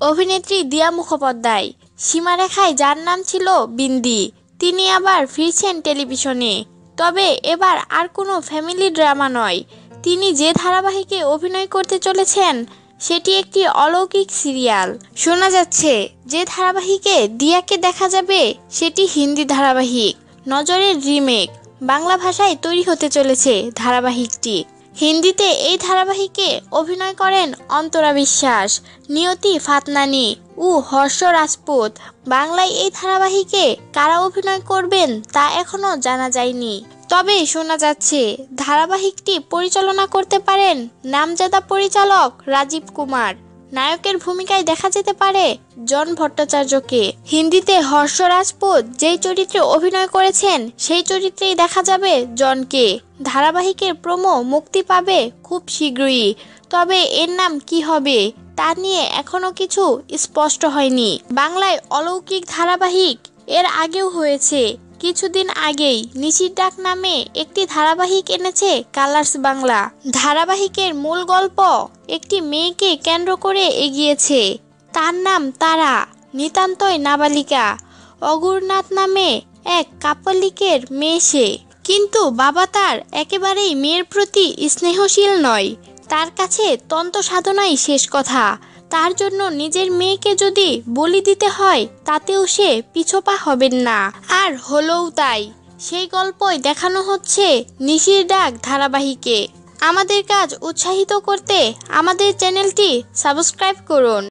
অভিনেত্রী দিয়া মুখোপাধ্যায়। সীমারেখায় যার নাম ছিল বিন্দি, তিনি আবার ফিরছেন টেলিভিশনে। তবে এবার আর কোনো ফ্যামিলি ড্রামা নয়। তিনি যে ধারাবাহিকে অভিনয় করতে চলেছেন, সেটি একটি অলৌকিক সিরিয়াল। শোনা যাচ্ছে, যে ধারাবাহিকে দিয়াকে দেখা যাবে, সেটি হিন্দি ধারাবাহিক, নজরের রিমেক। বাংলা ভাষায় তৈরি হতে চলেছে ধারাবাহিকটি। হিন্দিতে এই ধারাবাহিকে অভিনয় করেন অন্তরা বিশ্বাস, নিয়তি ফাতনানি ও হর্ষ রাজপুত। বাংলায় এই ধারাবাহিকে কারা অভিনয় করবেন তা এখনও জানা যায়নি। তবে শোনা যাচ্ছে, ধারাবাহিকটি পরিচালনা করতে পারেন নামজাদা পরিচালক রাজীব কুমার। নায়কের ভূমিকায় দেখা যেতে পারে জন ভট্টাচার্যকে। হিন্দিতে হর্ষ রাজপুত যেই চরিত্রে অভিনয় করেছেন, সেই চরিত্রেই দেখা যাবে জনকে। ধারাবাহিকের প্রোমো মুক্তি পাবে খুব শীঘ্রই। তবে এর নাম কি হবে, তা নিয়ে এখনও কিছু স্পষ্ট হয়নি। বাংলায় অলৌকিক ধারাবাহিক এর আগেও হয়েছে। কিছুদিন আগেই নিশির ডাক নামে একটি ধারাবাহিক এনেছে কালার্স বাংলা। ধারাবাহিকের মূল গল্প একটি মেয়েকে কেন্দ্র করে এগিয়েছে। তার নাম তারা, নিতান্তই নাবালিকা। অগুরনাথ নামে এক কাপলিকের মেয়ে সে। কিন্তু বাবা তার একেবারেই মেয়ের প্রতি স্নেহশীল নয়। তার কাছে তন্ত সাধনাই শেষ কথা। তার জন্য নিজের মেয়েকে যদি বলি দিতে হয়, তাতেও সে পিছপা হবেন না। আর হলোও তাই, সেই গল্পই দেখানো হচ্ছে নিশির ডাক ধারাবাহিকে। আমাদের কাজ উৎসাহিত করতে আমাদের চ্যানেলটি সাবস্ক্রাইব করুন।